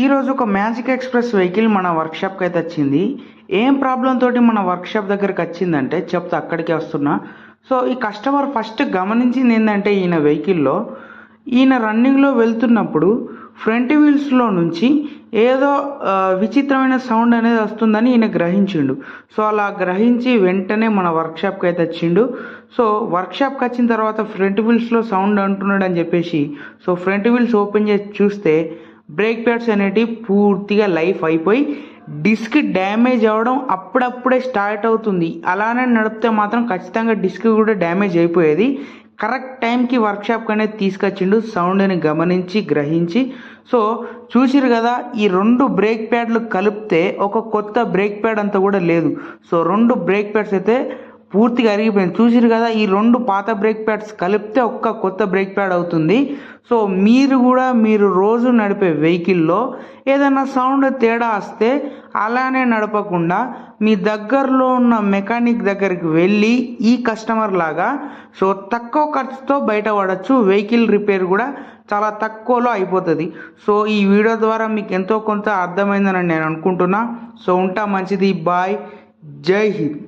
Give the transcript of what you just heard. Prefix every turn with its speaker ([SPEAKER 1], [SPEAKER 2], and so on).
[SPEAKER 1] ఈరోజు ఒక magic express vehicle మన వర్క్షాప్కి అయితే వచ్చింది. ఏం ప్రాబ్లం తోటి మన వర్క్షాప్ దగ్గరికి వచ్చిందంటే చెప్తే అక్కడికే వస్తున్నా. సో ఈ కస్టమర్ ఫస్ట్ గమనించింది ఏంటంటే ఈయన వెహికల్లో ఈయన రన్నింగ్లో వెళ్తున్నప్పుడు ఫ్రంట్ వీల్స్లో నుంచి ఏదో విచిత్రమైన సౌండ్ అనేది వస్తుందని ఈయన గ్రహించిండు. సో అలా గ్రహించి వెంటనే మన వర్క్షాప్కి అయితే వచ్చిండు. సో వర్క్షాప్కి వచ్చిన తర్వాత ఫ్రంట్ వీల్స్లో సౌండ్ అంటున్నాడు అని చెప్పేసి సో ఫ్రంట్ వీల్స్ ఓపెన్ చేసి చూస్తే బ్రేక్ ప్యాడ్స్ అనేటివి పూర్తిగా లైఫ్ అయిపోయి డిస్క్ డ్యామేజ్ అవ్వడం అప్పుడప్పుడే స్టార్ట్ అవుతుంది. అలానే నడిపితే మాత్రం ఖచ్చితంగా డిస్క్ కూడా డ్యామేజ్ అయిపోయేది. కరెక్ట్ టైంకి వర్క్షాప్కి అనేది తీసుకొచ్చిండు సౌండ్ని గమనించి గ్రహించి. సో చూసిరు కదా ఈ రెండు బ్రేక్ ప్యాడ్లు కలిపితే ఒక కొత్త బ్రేక్ ప్యాడ్ అంతా కూడా లేదు. సో రెండు బ్రేక్ ప్యాడ్స్ అయితే పూర్తిగా అరిగిపోయింది. చూసిరు కదా ఈ రెండు పాత బ్రేక్ ప్యాడ్స్ కలిపితే ఒక్క కొత్త బ్రేక్ ప్యాడ్ అవుతుంది. సో మీరు కూడా మీరు రోజు నడిపే వెహికల్లో ఏదైనా సౌండ్ తేడా వస్తే అలానే నడపకుండా మీ దగ్గరలో ఉన్న మెకానిక్ దగ్గరికి వెళ్ళి ఈ కస్టమర్ లాగా సో తక్కువ ఖర్చుతో బయటపడచ్చు. వెహికల్ రిపేర్ కూడా చాలా తక్కువలో అయిపోతుంది. సో ఈ వీడియో ద్వారా మీకు ఎంతో కొంత అర్థమైందని నేను అనుకుంటున్నా. సో ఉంటా మంచిది. బాయ్ జై హింద్.